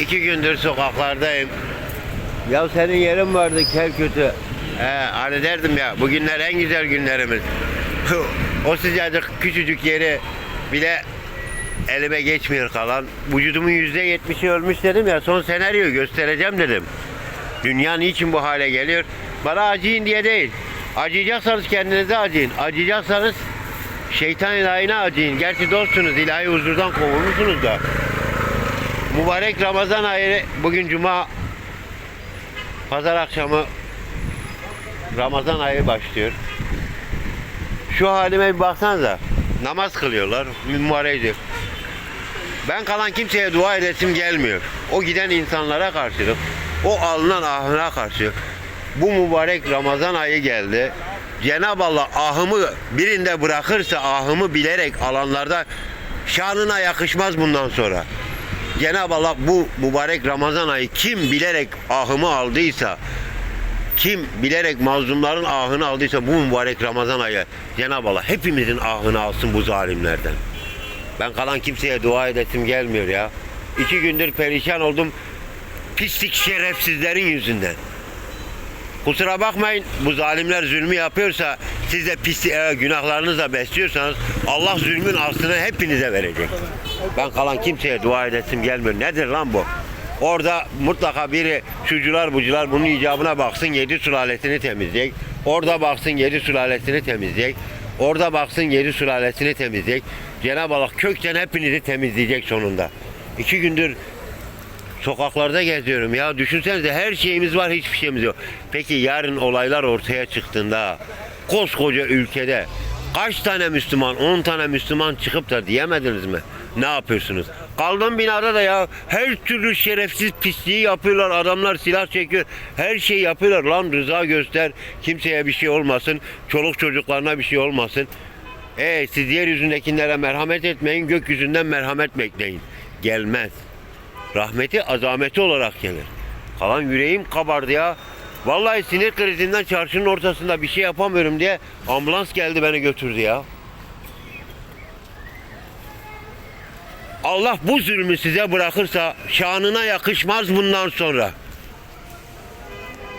iki gündür sokaklardayım. Ya senin yerin vardı kel kötü. He, hani derdim ya bugünler en güzel günlerimiz. o sıcacık küçücük yeri bile elime geçmiyor kalan. Vücudumun yüzde yetmişi ölmüş dedim ya son senaryoyu göstereceğim dedim. Dünya niçin bu hale geliyor? Bana acıyın diye değil. Acıyacaksanız kendinize acıyın. Acıyacaksanız şeytan ilahine acıyın. Gerçi dostsunuz ilahi huzurdan kovulmuşsunuz da. Mübarek Ramazan ayı bugün cuma pazar akşamı Ramazan ayı başlıyor. Şu halime bir baksanıza. Namaz kılıyorlar. Mübarek diyor. Ben kalan kimseye dua edesim gelmiyor. O giden insanlara karşılık, o alınan ahına karşı bu mübarek Ramazan ayı geldi. Cenab-ı Allah ahımı birinde bırakırsa ahımı bilerek alanlarda şanına yakışmaz bundan sonra. Cenab-ı Allah bu mübarek Ramazan ayı kim bilerek ahımı aldıysa kim bilerek mazlumların ahını aldıysa bu mübarek Ramazan ayı Cenab-ı Allah hepimizin ahını alsın bu zalimlerden. Ben kalan kimseye dua edesim gelmiyor ya. İki gündür perişan oldum. Pislik şerefsizlerin yüzünden. Kusura bakmayın bu zalimler zulmü yapıyorsa siz de pis e, günahlarınızla besliyorsanız Allah zulmün aslını hepinize verecek. Ben kalan kimseye dua edesim gelmiyor. Nedir lan bu? Orada mutlaka biri şucular bucular bunun icabına baksın yedi sülalesini temizleyecek. Orada baksın yedi sülalesini temizleyecek. Orada baksın yedi sülalesini temizleyecek. Cenab-ı Allah kökten hepinizi temizleyecek sonunda. İki gündür sokaklarda geziyorum ya. Düşünsenize her şeyimiz var hiçbir şeyimiz yok. Peki yarın olaylar ortaya çıktığında koskoca ülkede kaç tane Müslüman, 10 tane Müslüman çıkıp da diyemediniz mi? Ne yapıyorsunuz? Kaldım binada da ya her türlü şerefsiz pisliği yapıyorlar. Adamlar silah çekiyor. Her şeyi yapıyorlar. Lan rıza göster. Kimseye bir şey olmasın. Çoluk çocuklarına bir şey olmasın. E siz yeryüzündekilere merhamet etmeyin. Gökyüzünden merhamet bekleyin. Gelmez rahmeti azameti olarak gelir. Kalan yüreğim kabardı ya. Vallahi sinir krizinden çarşının ortasında bir şey yapamıyorum diye ambulans geldi beni götürdü ya. Allah bu zulmü size bırakırsa şanına yakışmaz bundan sonra.